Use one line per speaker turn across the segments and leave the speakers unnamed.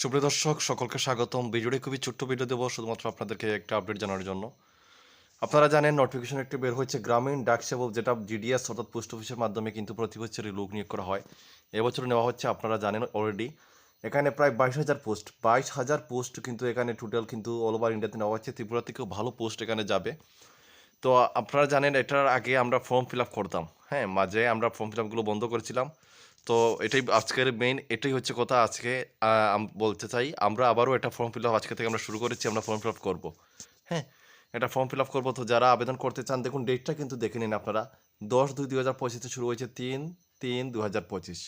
সুপ্রিয় দর্শক, সকলকে স্বাগতম। ভিডিওটি খুবই ছোট্ট ভিডিও দেবো, শুধুমাত্র আপনাদেরকে একটা আপডেট জানার জন্য। আপনারা জানেন নোটিফিকেশন একটি বের হয়েছে গ্রামীণ ডাক সেবক যেটা জিডিএস অর্থাৎ পোস্ট অফিসের মাধ্যমে কিন্তু প্রতি বছরই লোক নিয়োগ করা হয়। এবছর নেওয়া হচ্ছে, আপনারা জানেন অলরেডি এখানে প্রায় বাইশ হাজার পোস্ট বাইশ হাজার পোস্ট কিন্তু এখানে টোটাল কিন্তু অল ওভার ইন্ডিয়াতে নেওয়া হচ্ছে। ত্রিপুরা থেকেও ভালো পোস্ট এখানে যাবে। তো আপনারা জানেন, এটার আগে আমরা ফর্ম ফিল আপ করতাম। হ্যাঁ মাঝে আমরা ফর্ম ফিল আপগুলো বন্ধ করেছিলাম। তো এটাই আজকের মেইন এটাই হচ্ছে কথা আজকে। বলতে চাই, আমরা আবারও এটা ফর্ম ফিল আপ আজকে থেকে আমরা শুরু করেছি, আমরা ফর্ম ফিল আপ করব। হ্যাঁ এটা ফর্ম ফিল আপ করব। তো যারা আবেদন করতে চান, দেখুন ডেটটা কিন্তু দেখে নিন আপনারা। দশ দুই দু হাজার পঁচিশে শুরু হয়েছে তিন তিন দু হাজার পঁচিশ।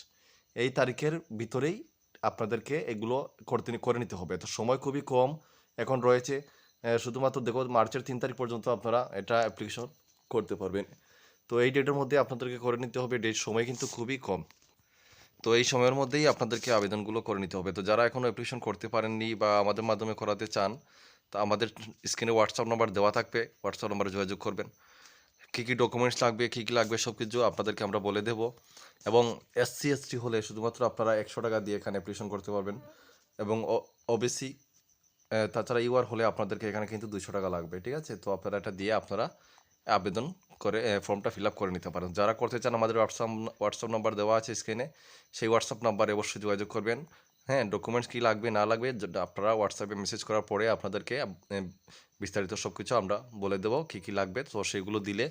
এই তারিখের ভিতরেই আপনাদেরকে এগুলো করতে করে নিতে হবে। তো সময় খুবই কম, এখন রয়েছে শুধুমাত্র দেখো মার্চের তিন তারিখ পর্যন্ত আপনারা এটা অ্যাপ্লিকেশন করতে পারবেন। তো এই ডেটের মধ্যে আপনাদেরকে করে নিতে হবে। ডেট সময় কিন্তু খুবই কম। তো এই সময়ের মধ্যেই আপনাদেরকে আবেদনগুলো করে নিতে হবে। তো যারা এখনও অ্যাপ্লিকেশন করতে পারেননি বা আমাদের মাধ্যমে করাতে চান, তা আমাদের স্ক্রিনে হোয়াটসঅ্যাপ নাম্বার দেওয়া থাকবে। হোয়াটসঅ্যাপ নাম্বারে যোগাযোগ করবেন। কী কী ডকুমেন্টস লাগবে, কী কী লাগবে সব কিছু আপনাদেরকে আমরা বলে দেব। এবং এসসি এসটি হলে শুধুমাত্র আপনারা একশো টাকা দিয়ে এখানে অ্যাপ্লিকেশন করতে পারবেন। এবং ওবিসি তাছাড়া ইউআর হলে আপনাদেরকে এখানে কিন্তু দুশো টাকা লাগবে, ঠিক আছে? তো আপনারা এটা দিয়ে আপনারা আবেদন করে ফর্মটা ফিল করে নিতে পারেন। যারা করতে চান, আমাদের হোয়াটসঅ্যাপ হোয়াটসঅ্যাপ নাম্বার দেওয়া আছে স্ক্রিনে সেই হোয়াটসঅ্যাপ নাম্বারে অবশ্যই যোগাযোগ করবেন। হ্যাঁ ডকুমেন্টস কী লাগবে, না লাগবে আপনারা হোয়াটসঅ্যাপে মেসেজ করার পরে আপনাদেরকে বিস্তারিত সব কিছু আমরা বলে দেবো কী কী লাগবে। তো সেগুলো দিলে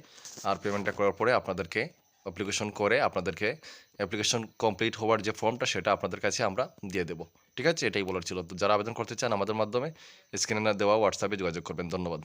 আর পেমেন্টটা করার পরে আপনাদেরকে অ্যাপ্লিকেশন করে আপনাদেরকে অ্যাপ্লিকেশন কমপ্লিট হওয়ার যে ফর্মটা, সেটা আপনাদের কাছে আমরা দিয়ে দেবো। ঠিক আছে? এটাই বলার ছিল। তো যারা আবেদন করতে চান, আমাদের মাধ্যমে স্ক্রিনে দেওয়া হোয়াটসঅ্যাপে যোগাযোগ করবেন। ধন্যবাদ।